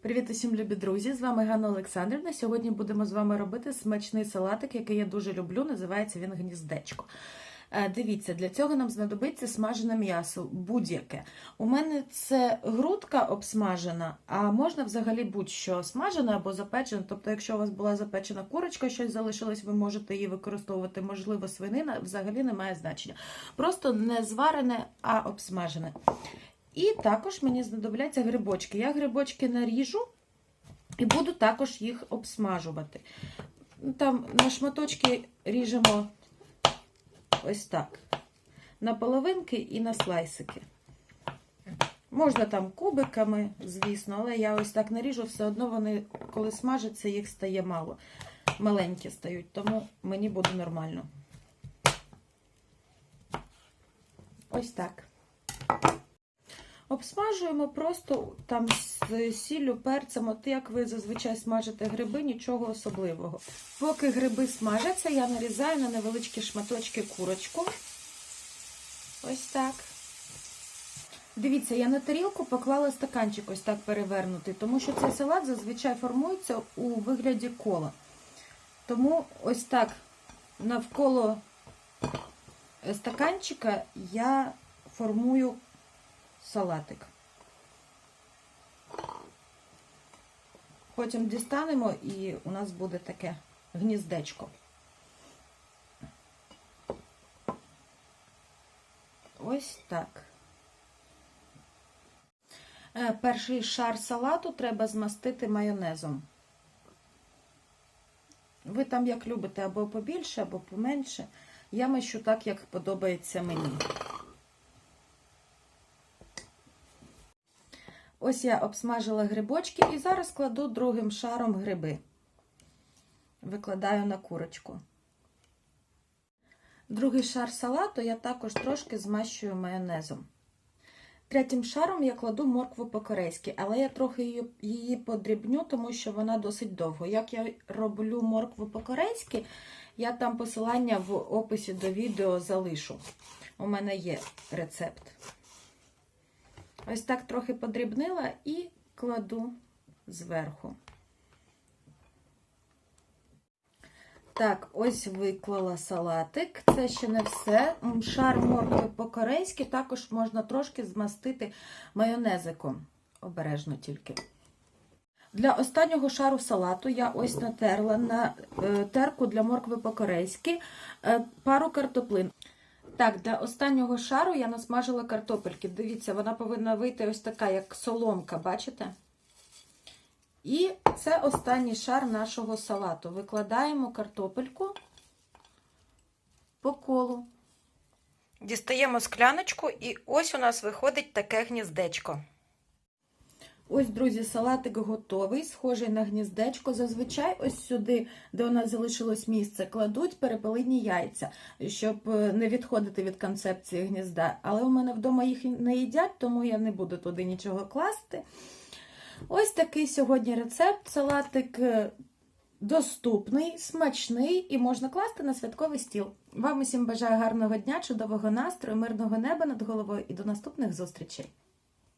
Привіт усім любі друзі! З вами Ганна Олександрівна. Сьогодні будемо з вами робити смачний салатик, який я дуже люблю. Називається він гніздечко. Е, Дивіться, для цього нам знадобиться смажене м'ясо, будь-яке. У мене це грудка обсмажена, а можна взагалі будь-що смажене або запечене. Тобто, якщо у вас була запечена курочка, щось залишилось, ви можете її використовувати. Можливо, свинина взагалі не має значення. Просто не зварене, а обсмажене. І також мені знадобляться грибочки. Я грибочки наріжу і буду також їх обсмажувати. Там на шматочки ріжемо ось так. На половинки і на слайсики. Можна там кубиками, звісно, але я ось так наріжу, все одно вони, коли смажаться, їх стає мало. Маленькі стають, тому мені буде нормально. Ось так. Обсмажуємо просто там з сіллю, перцем, от як ви зазвичай смажите гриби, нічого особливого. Поки гриби смажаться, я нарізаю на невеличкі шматочки курочку. Ось так. Дивіться, я на тарілку поклала стаканчик ось так перевернутий, тому що цей салат зазвичай формується у вигляді кола. Тому ось так навколо стаканчика я формую салатик. Потім дістанемо і у нас буде таке гніздечко. Ось так. Е, Перший шар салату треба змастити майонезом. Ви там як любите, або побільше, або поменше. Я мащу так, як подобається мені. Ось я обсмажила грибочки і зараз кладу другим шаром гриби. Викладаю на курочку. Другий шар салату я також трошки змащую майонезом. Третім шаром я кладу моркву по-корейськи, але я трохи її, подрібню, тому що вона досить довго. Як я роблю моркву по-корейськи, я там посилання в описі до відео залишу. У мене є рецепт. Ось так трохи подрібнила і кладу зверху. Так, ось виклала салатик. Це ще не все. Шар моркви по-корейськи також можна трошки змастити майонезиком. Обережно тільки. Для останнього шару салату я ось натерла на е, терку для моркви по-корейськи е, пару картоплин. Так, для останнього шару я насмажила картопельки. Дивіться, вона повинна вийти ось така, як соломка, бачите? І це останній шар нашого салату. Викладаємо картопельку по колу. Дістаємо скляночку, і ось у нас виходить таке гніздечко. Ось, друзі, салатик готовий, схожий на гніздечко. Зазвичай ось сюди, де у нас залишилось місце, кладуть перепелині яйця, щоб не відходити від концепції гнізда. Але у мене вдома їх не їдять, тому я не буду туди нічого класти. Ось такий сьогодні рецепт. Салатик доступний, смачний і можна класти на святковий стіл. Вам усім бажаю гарного дня, чудового настрою, мирного неба над головою і до наступних зустрічей!